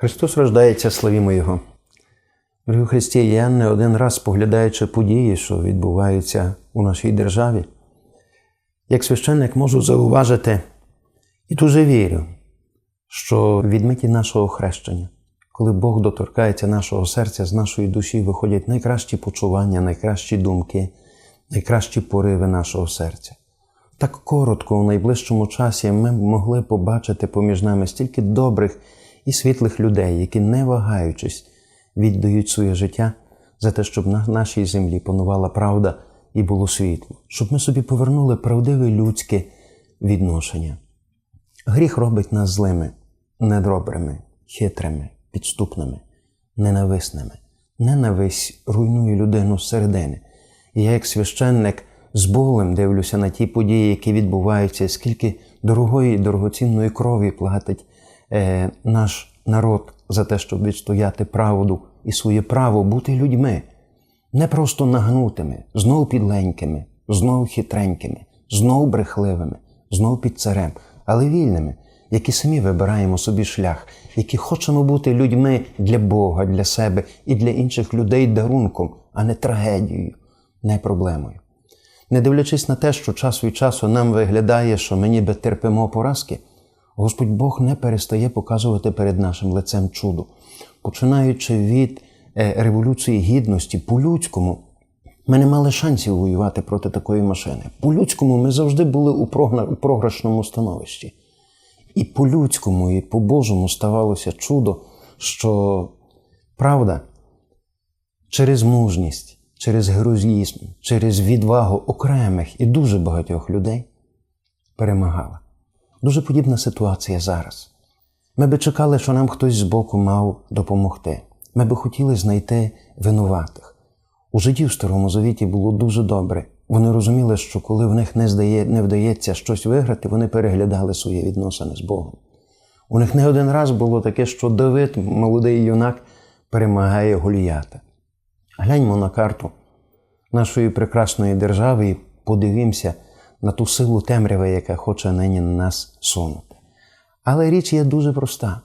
Христос рождається, славімо Його. Дорогі Христі, я не один раз споглядаючи події, що відбуваються у нашій державі, як священник можу зауважити і дуже вірю, що від миті нашого хрещення, коли Бог доторкається нашого серця, з нашої душі виходять найкращі почування, найкращі думки, найкращі пориви нашого серця. Так коротко, у найближчому часі ми могли побачити поміж нами стільки добрих і світлих людей, які, не вагаючись, віддають своє життя за те, щоб на нашій землі панувала правда і було світло, щоб ми собі повернули правдиве людське відношення. Гріх робить нас злими, недобрими, хитрими, підступними, ненависними. Ненависть руйнує людину зсередини. І я, як священник, з болем дивлюся на ті події, які відбуваються, скільки дорогої і дорогоцінної крові платить наш народ за те, щоб відстояти правду і своє право бути людьми, не просто нагнутими, знов підленькими, знов хитренькими, знов брехливими, знов під царем, але вільними, які самі вибираємо собі шлях, які хочемо бути людьми для Бога, для себе і для інших людей дарунком, а не трагедією, не проблемою. Не дивлячись на те, що час від часу нам виглядає, що ми ніби терпимо поразки, Господь Бог не перестає показувати перед нашим лицем чудо. Починаючи від е, революції гідності по-людському, ми не мали шансів воювати проти такої машини. По-людському ми завжди були у програшному становищі. І по-людському, і по-божому ставалося чудо, що правда через мужність, через героїзм, через відвагу окремих і дуже багатьох людей перемагала. Дуже подібна ситуація зараз. Ми би чекали, що нам хтось збоку мав допомогти. Ми би хотіли знайти винуватих. У житті в Старому Завіті було дуже добре. Вони розуміли, що коли в них не, здає, не вдається щось виграти, вони переглядали свої відносини з Богом. У них не один раз було таке, що Давид, молодий юнак, перемагає Голіята. Гляньмо на карту нашої прекрасної держави і подивімося на ту силу темряви, яка хоче нині на нас сунути. Але річ є дуже проста.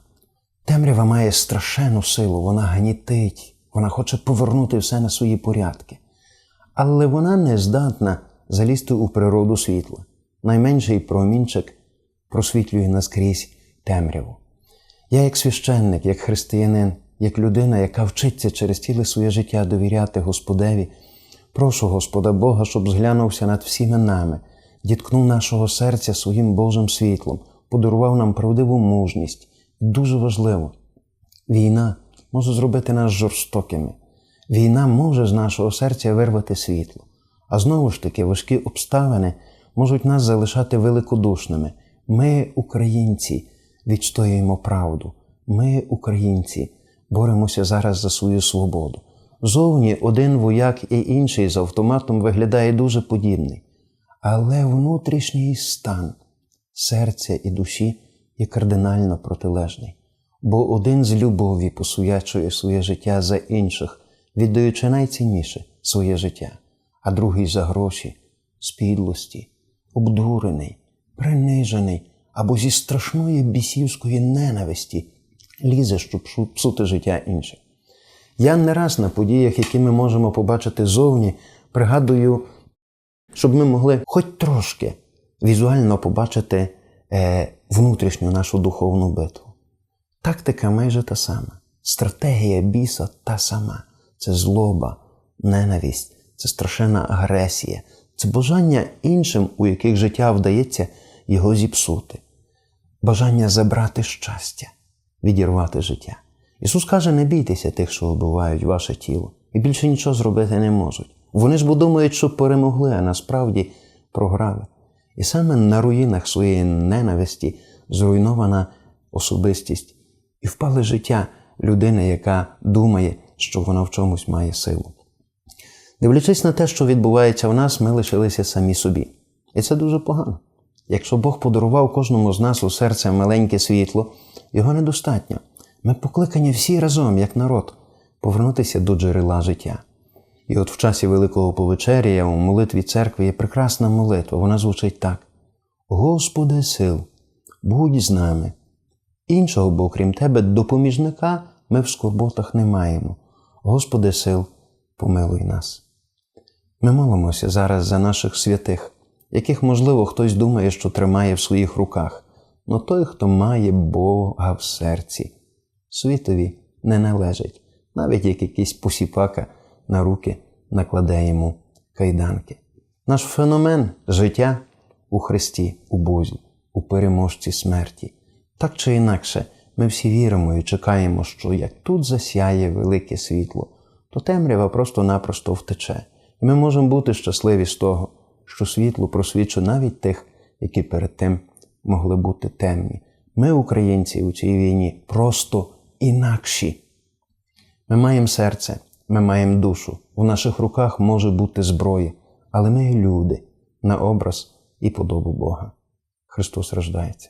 Темрява має страшенну силу, вона гнітить, вона хоче повернути все на свої порядки. Але вона не здатна залізти у природу світла. Найменший промінчик просвітлює наскрізь темряву. Я, як священник, як християнин, як людина, яка вчиться через ціле своє життя довіряти Господеві, прошу Господа Бога, щоб зглянувся над всіми нами, діткнув нашого серця своїм Божим світлом, подарував нам правдиву мужність. Дуже важливо, війна може зробити нас жорстокими. Війна може з нашого серця вирвати світло. А знову ж таки, важкі обставини можуть нас залишати великодушними. Ми, українці, відстоюємо правду. Ми, українці, боремося зараз за свою свободу. Зовні один вояк і інший з автоматом виглядає дуже подібний. Але внутрішній стан серця і душі є кардинально протилежний. Бо один з любові посуячує своє життя за інших, віддаючи найцінніше своє життя, а другий за гроші, з підлості, обдурений, принижений або зі страшної бісівської ненависті лізе, щоб псути життя інших. Я не раз на подіях, які ми можемо побачити зовні, пригадую, щоб ми могли хоч трошки візуально побачити е, внутрішню нашу духовну битву. Тактика майже та сама. Стратегія біса та сама. Це злоба, ненависть, це страшенна агресія, це бажання іншим, у яких життя вдається його зіпсути, бажання забрати щастя, відірвати життя. Ісус каже: не бійтеся тих, що вбивають ваше тіло, і більше нічого зробити не можуть. Вони ж бо думають, що перемогли, а насправді програли. І саме на руїнах своєї ненависті зруйнована особистість і впале життя людини, яка думає, що вона в чомусь має силу. Дивлячись на те, що відбувається в нас, ми лишилися самі собі. І це дуже погано. Якщо Бог подарував кожному з нас у серце маленьке світло, його недостатньо. Ми покликані всі разом, як народ, повернутися до джерела життя. І от в часі Великого Повечеря у молитві церкви є прекрасна молитва. Вона звучить так: Господи сил, будь з нами, Іншого, бо крім тебе, допоміжника ми в скорботах не маємо. Господи сил, помилуй нас. Ми молимося зараз за наших святих, яких, можливо, хтось думає, що тримає в своїх руках, но той, хто має Бога в серці, світові не належить, навіть як якийсь посіпака на руки накладе йому кайданки. Наш феномен життя у Христі, у Бозі, у переможці смерті. Так чи інакше, ми всі віримо і чекаємо, що як тут засяє велике світло, то темрява просто-напросто втече. І ми можемо бути щасливі з того, що світло просвічує навіть тих, які перед тим могли бути темні. Ми, українці, у цій війні просто інакші. Ми маємо серце, ми маємо душу. в наших руках може бути зброя, але ми люди на образ і подобу Бога. Христос рождається.